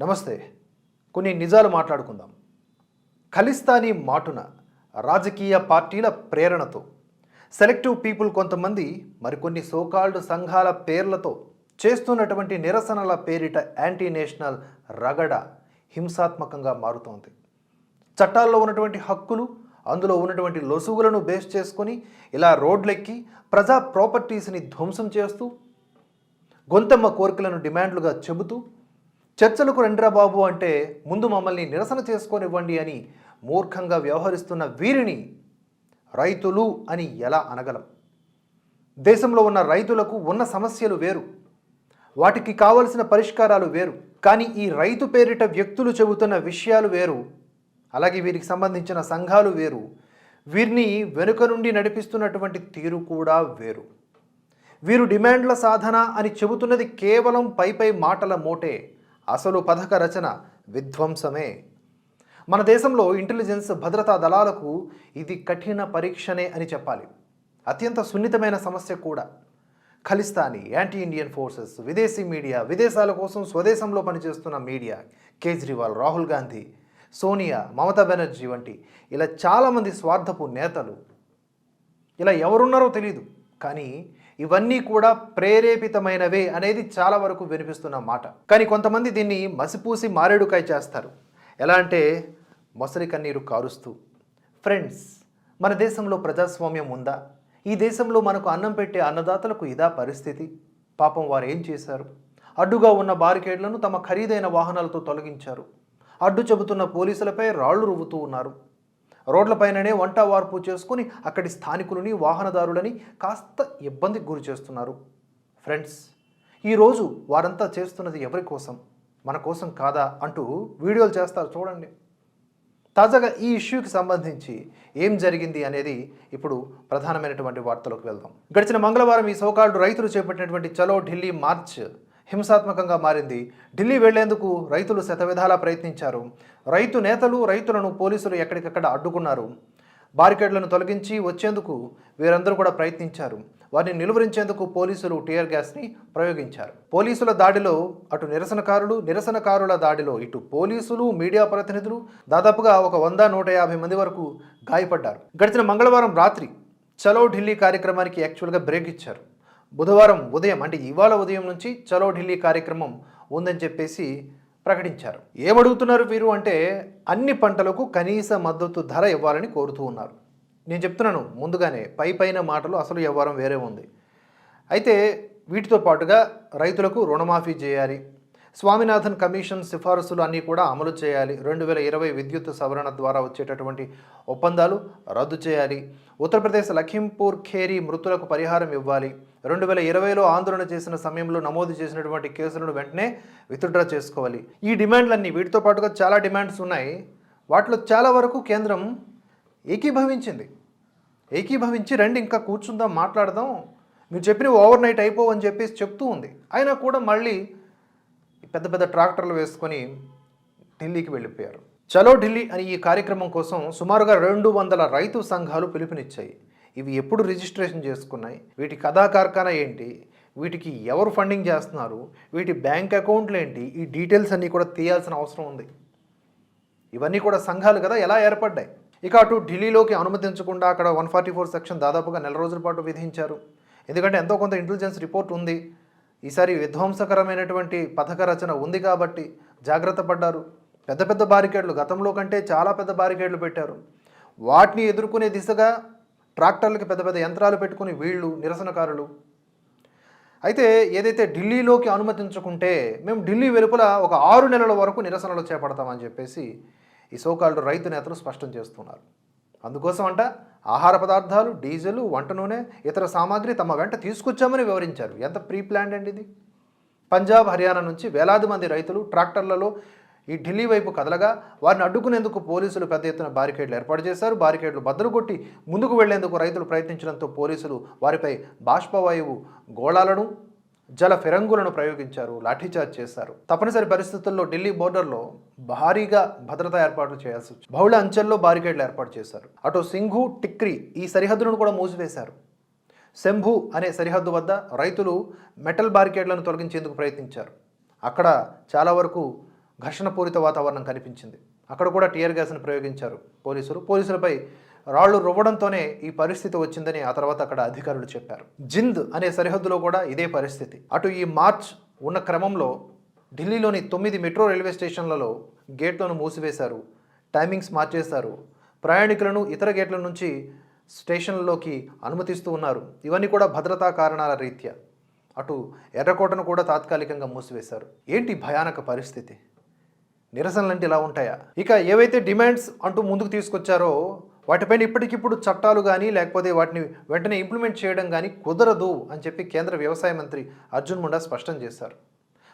నమస్తే. కొన్ని నిజాలు మాట్లాడుకుందాం. ఖలిస్తానీ మాటున రాజకీయ పార్టీల ప్రేరణతో సెలెక్టివ్ పీపుల్ కొంతమంది మరికొన్ని సోకాల్డ్ సంఘాల పేర్లతో చేస్తున్నటువంటి నిరసనల పేరిట యాంటీ నేషనల్ రగడ హింసాత్మకంగా మారుతోంది. చట్టాల్లో ఉన్నటువంటి హక్కులు అందులో ఉన్నటువంటి లొసుగులను బేస్ చేసుకొని ఇలా రోడ్లెక్కి ప్రజా ప్రాపర్టీస్ని ధ్వంసం చేస్తూ గొంతమ్మ కోరికలను డిమాండ్లుగా చెబుతూ చర్చలకు రండిరా బాబు అంటే ముందు మమ్మల్ని నిరసన చేసుకొనివ్వండి అని మూర్ఖంగా వ్యవహరిస్తున్న వీరిని రైతులు అని ఎలా అనగలం? దేశంలో ఉన్న రైతులకు ఉన్న సమస్యలు వేరు వాటికి కావలసిన పరిష్కారాలు వేరు కానీ ఈ రైతు పేరిట వ్యక్తులు చెబుతున్న విషయాలు వేరు అలాగే వీరికి సంబంధించిన సంఘాలు వేరు వీరిని వెనుక నుండి నడిపిస్తున్నటువంటి తీరు కూడా వేరు. వీరు డిమాండ్ల సాధన అని చెబుతున్నది కేవలం పైపై మాటల మోటే అసలు పథక రచన విధ్వంసమే. మన దేశంలో ఇంటెలిజెన్స్ భద్రతా దళాలకు ఇది కఠిన పరీక్షనే అని చెప్పాలి. అత్యంత సున్నితమైన సమస్య కూడా. ఖలిస్తానీ యాంటీ ఇండియన్ ఫోర్సెస్ విదేశీ మీడియా విదేశాల కోసం స్వదేశంలో పనిచేస్తున్న మీడియా కేజ్రీవాల్ రాహుల్ గాంధీ సోనియా మమతా బెనర్జీ వంటి ఇలా చాలామంది స్వార్థపు నేతలు. ఇలా ఎవరున్నారో తెలియదు కానీ ఇవన్నీ కూడా ప్రేరేపితమైనవే అనేది చాలా వరకు వినిపిస్తున్న మాట. కానీ కొంతమంది దీన్ని మసిపూసి మారేడుకాయ చేస్తారు. ఎలా అంటే మొసలి కన్నీరు కారుస్తూ. ఫ్రెండ్స్ మన దేశంలో ప్రజాస్వామ్యం ఉందా? ఈ దేశంలో మనకు అన్నం పెట్టే అన్నదాతలకు ఇదా పరిస్థితి? పాపం వారు ఏం చేశారు? అడ్డుగా ఉన్న బారికేడ్లను తమ ఖరీదైన వాహనాలతో తొలగించారు. అడ్డు చెబుతున్న పోలీసులపై రాళ్ళు రువ్వుతూ ఉన్నారు. రోడ్లపైననే వంట వార్పు చేసుకుని అక్కడి స్థానికులని వాహనదారులని కాస్త ఇబ్బందికి గురి చేస్తున్నారు. ఫ్రెండ్స్ ఈరోజు వారంతా చేస్తున్నది ఎవరి కోసం? మన కోసం కాదా అంటూ వీడియోలు చేస్తారు చూడండి. తాజాగా ఈ ఇష్యూకి సంబంధించి ఏం జరిగింది అనేది ఇప్పుడు ప్రధానమైనటువంటి వార్తలకు వెళ్దాం. గడిచిన మంగళవారం ఈ సోకాల్డ్ రైతులు చేపట్టినటువంటి చలో ఢిల్లీ మార్చ్ హింసాత్మకంగా మారింది. ఢిల్లీ వెళ్ళేందుకు రైతులు శతవిధాలా ప్రయత్నించారు. రైతు నేతలు రైతులను పోలీసులు ఎక్కడికక్కడ అడ్డుకున్నారు. బారికేడ్లను తొలగించి వచ్చేందుకు వీరందరూ కూడా ప్రయత్నించారు. వారిని నిలువరించేందుకు పోలీసులు టీయర్ గ్యాస్ని ప్రయోగించారు. పోలీసుల దాడిలో అటు నిరసనకారులు నిరసనకారుల దాడిలో ఇటు పోలీసులు మీడియా ప్రతినిధులు దాదాపుగా ఒక వంద నూట యాభై మంది వరకు గాయపడ్డారు. గడిచిన మంగళవారం రాత్రి చలో ఢిల్లీ కార్యక్రమానికి యాక్చువల్గా బ్రేక్ ఇచ్చారు. బుధవారం ఉదయం అంటే ఇవాళ ఉదయం నుంచి చలో ఢిల్లీ కార్యక్రమం ఉందని చెప్పేసి ప్రకటించారు. ఏమడుగుతున్నారు వీరు అంటే అన్ని పంటలకు కనీస మద్దతు ధర ఇవ్వాలని కోరుతూ ఉన్నారు. నేను చెప్తున్నాను ముందుగానే పై పైన మాటలు అసలు వ్యవహారం వేరే ఉంది. అయితే వీటితో పాటుగా రైతులకు రుణమాఫీ చేయాలి స్వామినాథన్ కమిషన్ సిఫారసులు అన్నీ కూడా అమలు చేయాలి. రెండు వేల ఇరవై విద్యుత్ సవరణ ద్వారా వచ్చేటటువంటి ఒప్పందాలు రద్దు చేయాలి. ఉత్తరప్రదేశ్ లఖింపూర్ ఖేరీ మృతులకు పరిహారం ఇవ్వాలి. రెండు వేల ఇరవైలో ఆందోళన చేసిన సమయంలో నమోదు చేసినటువంటి కేసులను వెంటనే విత్డ్రా చేసుకోవాలి. ఈ డిమాండ్లన్నీ వీటితో పాటుగా చాలా డిమాండ్స్ ఉన్నాయి. వాటిలో చాలా వరకు కేంద్రం ఏకీభవించింది. ఏకీభవించి రండి ఇంకా కూర్చుందాం మాట్లాడదాం. మీరు చెప్పినవి ఓవర్ నైట్ అయిపోవని చెప్పేసి చెప్తూ ఉంది. అయినా కూడా మళ్ళీ పెద్ద పెద్ద ట్రాక్టర్లు వేసుకొని ఢిల్లీకి వెళ్ళిపోయారు. చలో ఢిల్లీ అని ఈ కార్యక్రమం కోసం సుమారుగా రెండు వందల రైతు సంఘాలు పిలుపునిచ్చాయి. ఇవి ఎప్పుడు రిజిస్ట్రేషన్ చేసుకున్నాయి? వీటి కథా కార్ఖానా ఏంటి? వీటికి ఎవరు ఫండింగ్ చేస్తున్నారు? వీటి బ్యాంక్ అకౌంట్లు ఏంటి? ఈ డీటెయిల్స్ అన్నీ కూడా తీయాల్సిన అవసరం ఉంది. ఇవన్నీ కూడా సంఘాలు కదా ఎలా ఏర్పడ్డాయి? ఇక అటు ఢిల్లీలోకి అనుమతించకుండా అక్కడ వన్ ఫార్టీ ఫోర్ సెక్షన్ దాదాపుగా నెల రోజుల పాటు విధించారు. ఎందుకంటే ఎంతో కొంత ఇంటెలిజెన్స్ రిపోర్ట్ ఉంది. ఈసారి విధ్వంసకరమైనటువంటి పథక రచన ఉంది కాబట్టి జాగ్రత్త పడ్డారు. పెద్ద పెద్ద బారికేడ్లు గతంలో కంటే చాలా పెద్ద బారికేడ్లు పెట్టారు. వాటిని ఎదుర్కొనే దిశగా ట్రాక్టర్లకి పెద్ద పెద్ద యంత్రాలు పెట్టుకుని వీళ్ళు నిరసనకారులు. అయితే ఏదైతే ఢిల్లీలోకి అనుమతించకుంటే మేము ఢిల్లీ వెలుపల ఒక ఆరు నెలల వరకు నిరసనలు చేపడతామని చెప్పేసి ఈ సోకాళ్ళు రైతు నేతలు స్పష్టం చేస్తున్నారు. అందుకోసం అంట ఆహార పదార్థాలు డీజిల్ వంట నూనె ఇతర సామాగ్రి తమ వెంట తీసుకొచ్చామని వివరించారు. ఎంత ప్రీ ప్లాన్డ్ అండి ఇది? పంజాబ్ హర్యానా నుంచి వేలాది మంది రైతులు ట్రాక్టర్లలో ఈ ఢిల్లీ వైపు కదలగా వారిని అడ్డుకునేందుకు పోలీసులు పెద్ద ఎత్తున బారికేడ్లు ఏర్పాటు చేశారు. బారికేడ్లు బద్దలు కొట్టి ముందుకు వెళ్ళేందుకు రైతులు ప్రయత్నించడంతో పోలీసులు వారిపై బాష్పవాయువు గోళాలను జల ఫిరంగులను ప్రయోగించారు లాఠీచార్జ్ చేశారు. తప్పనిసరి పరిస్థితుల్లో ఢిల్లీ బోర్డర్లో భారీగా భద్రతా ఏర్పాట్లు చేయాల్సి వచ్చింది బహుళ అంచెల్లో బారికేడ్లు ఏర్పాటు చేశారు. అటు సింఘు టిక్రీ ఈ సరిహద్దులను కూడా మూసివేశారు. శంభు అనే సరిహద్దు వద్ద రైతులు మెటల్ బారికేడ్లను తొలగించేందుకు ప్రయత్నించారు. అక్కడ చాలా వరకు ఘర్షణపూరిత వాతావరణం కనిపించింది. అక్కడ కూడా టీయర్ గ్యాస్ను ప్రయోగించారు పోలీసులు. పోలీసులపై రాళ్ళు రువ్వడంతోనే ఈ పరిస్థితి వచ్చిందని ఆ తర్వాత అక్కడ అధికారులు చెప్పారు. జింద్ అనే సరిహద్దులో కూడా ఇదే పరిస్థితి. అటు ఈ మార్చ్ ఉన్న క్రమంలో ఢిల్లీలోని తొమ్మిది మెట్రో రైల్వే స్టేషన్లలో గేట్లను మూసివేశారు టైమింగ్స్ మార్చేశారు. ప్రయాణికులను ఇతర గేట్ల నుంచి స్టేషన్లలోకి అనుమతిస్తూ ఉన్నారు. ఇవన్నీ కూడా భద్రతా కారణాల రీత్యా. అటు ఎర్రకోటను కూడా తాత్కాలికంగా మూసివేశారు. ఏంటి భయానక పరిస్థితి? నిరసనలు అంటే ఇలా ఉంటాయా? ఇక ఏవైతే డిమాండ్స్ అంటూ ముందుకు తీసుకొచ్చారో వాటిపైన ఇప్పటికిప్పుడు చట్టాలు కానీ లేకపోతే వాటిని వెంటనే ఇంప్లిమెంట్ చేయడం కానీ కుదరదు అని చెప్పి కేంద్ర వ్యవసాయ మంత్రి అర్జున్ ముండా స్పష్టం చేశారు.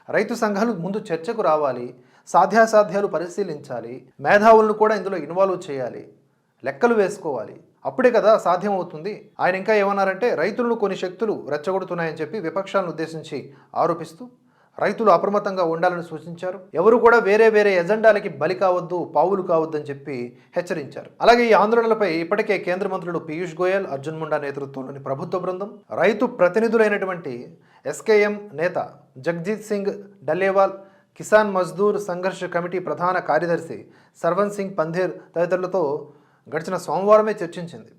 రైతు సంఘాలు ముందు చర్చకు రావాలి సాధ్యాసాధ్యాలు పరిశీలించాలి మేధావులను కూడా ఇందులో ఇన్వాల్వ్ చేయాలి లెక్కలు వేసుకోవాలి. అప్పుడే కదా సాధ్యమవుతుంది. ఆయన ఇంకా ఏమన్నారంటే రైతులను కొన్ని శక్తులు రెచ్చగొడుతున్నాయని చెప్పి విపక్షాలను ఉద్దేశించి ఆరోపిస్తూ రైతులు అప్రమత్తంగా ఉండాలని సూచించారు. ఎవరు కూడా వేరే వేరే ఎజెండాలకి బలి కావద్దు పావులు కావద్దు అని చెప్పి హెచ్చరించారు. అలాగే ఈ ఆందోళనలపై ఇప్పటికే కేంద్ర మంత్రులు పీయూష్ గోయల్ అర్జున్ ముండా నేతృత్వంలోని ప్రభుత్వ బృందం రైతు ప్రతినిధులైనటువంటి ఎస్కేఎం నేత జగ్జీత్ సింగ్ డల్లేవాల్ కిసాన్ మజ్దూర్ సంఘర్ష కమిటీ ప్రధాన కార్యదర్శి సర్వన్ సింగ్ పంధేర్ తదితరులతో గడిచిన సోమవారమే చర్చించింది.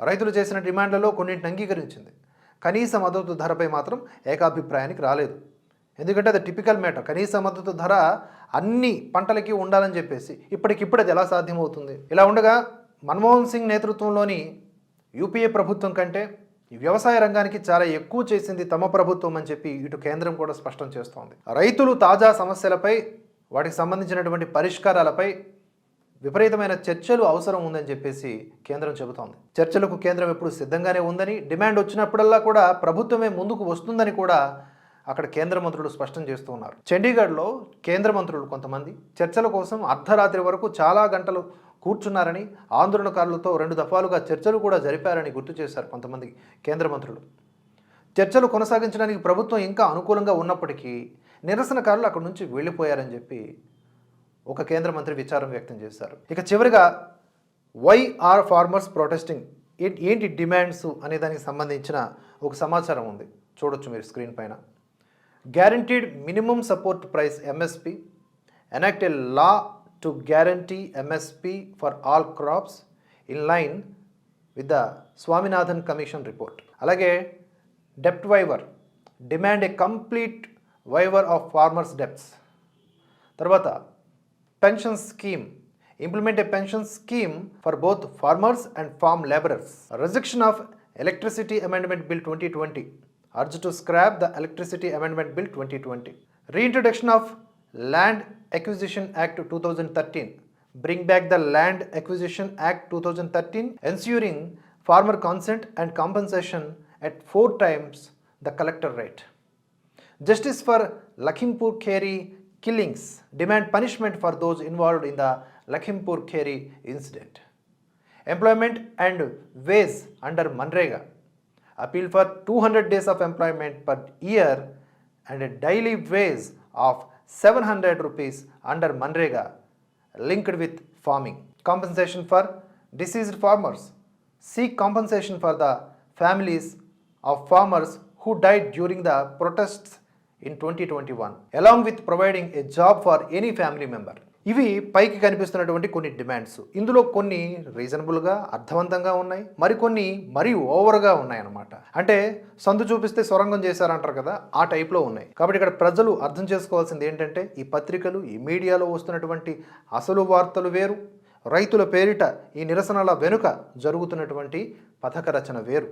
రైతులు చేసిన డిమాండ్లలో కొన్నింటిని అంగీకరించింది. కనీస మద్దతు ధరపై మాత్రం ఏకాభిప్రాయానికి రాలేదు. ఎందుకంటే అది టిపికల్ మ్యాటర్ కనీస మద్దతు ధర అన్ని పంటలకి ఉండాలని చెప్పేసి ఇప్పటికిప్పుడు అది ఎలా సాధ్యమవుతుంది? ఇలా ఉండగా మన్మోహన్ సింగ్ నేతృత్వంలోని యూపీఏ ప్రభుత్వం కంటే ఈ వ్యవసాయ రంగానికి చాలా ఎక్కువ చేసింది తమ ప్రభుత్వం అని చెప్పి ఇటు కేంద్రం కూడా స్పష్టం చేస్తోంది. రైతులు తాజా సమస్యలపై వాటికి సంబంధించినటువంటి పరిష్కారాలపై విపరీతమైన చర్చలు అవసరం ఉందని చెప్పేసి కేంద్రం చెబుతోంది. చర్చలకు కేంద్రం ఎప్పుడు సిద్ధంగానే ఉందని డిమాండ్ వచ్చినప్పుడల్లా కూడా ప్రభుత్వమే ముందుకు వస్తుందని కూడా అక్కడ కేంద్ర మంత్రులు స్పష్టం చేస్తూ ఉన్నారు. చండీగఢ్లో కేంద్ర మంత్రులు కొంతమంది చర్చల కోసం అర్ధరాత్రి వరకు చాలా గంటలు కూర్చున్నారని ఆందోళనకారులతో రెండు దఫాలుగా చర్చలు కూడా జరిపారని గుర్తు చేశారు కొంతమంది కేంద్ర మంత్రులు. చర్చలు కొనసాగించడానికి ప్రభుత్వం ఇంకా అనుకూలంగా ఉన్నప్పటికీ నిరసనకారులు అక్కడి నుంచి వెళ్ళిపోయారని చెప్పి ఒక కేంద్ర మంత్రి విచారం వ్యక్తం చేశారు. ఇక చివరిగా వై ఆర్ ఫార్మర్స్ ప్రొటెస్టింగ్? ఏంటి డిమాండ్స్? అనే దానికి సంబంధించిన ఒక సమాచారం ఉంది. చూడొచ్చు మీరు స్క్రీన్ పైన. Guaranteed minimum support price MSP enact a law to guarantee MSP for all crops in line with the Swaminathan commission report అలాగే డెప్ట్ waiver demand a complete waiver of farmers debts తర్వాత pension scheme implement a pension scheme for both farmers and farm labourers rejection of electricity amendment bill twenty twenty urge to scrap the electricity amendment bill 2020 reintroduction of land acquisition act 2013 bring back the land acquisition act 2013 ensuring farmer consent and compensation at four times the collector rate Justice for Lakhimpur Kheri killings demand punishment for those involved in the Lakhimpur Kheri incident. Employment and ways under Manrega. Appeal for 200 days of employment per year and a daily wage of 700 rupees under Manrega linked with farming. Compensation for deceased farmers. Seek compensation for the families of farmers who died during the protests in 2021 along with providing a job for any family member ఇవి పైకి కనిపిస్తున్నటువంటి కొన్ని demands. ఇందులో కొన్ని రీజనబుల్గా అర్థవంతంగా ఉన్నాయి. మరికొన్ని మరీ ఓవర్గా ఉన్నాయన్నమాట. అంటే సందు చూపిస్తే సొరంగం చేశారంటారు కదా ఆ టైప్లో ఉన్నాయి. కాబట్టి ఇక్కడ ప్రజలు అర్థం చేసుకోవాల్సింది ఏంటంటే ఈ పత్రికలు ఈ మీడియాలో వస్తున్నటువంటి అసలు వార్తలు వేరు. రైతుల పేరిట ఈ నిరసనల వెనుక జరుగుతున్నటువంటి పథక రచన వేరు.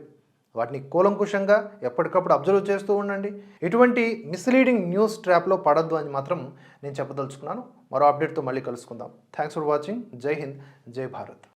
వాటిని కూలంకుషంగా ఎప్పటికప్పుడు అబ్జర్వ్ చేస్తూ ఉండండి. ఇటువంటి మిస్లీడింగ్ న్యూస్ ట్రాప్లో పడద్దు అని మాత్రం నేను చెప్పదలుచుకున్నాను. మరో అప్డేట్తో మళ్ళీ కలుసుకుందాం. థ్యాంక్స్ ఫర్ వాచింగ్ జై హింద్ జై భారత్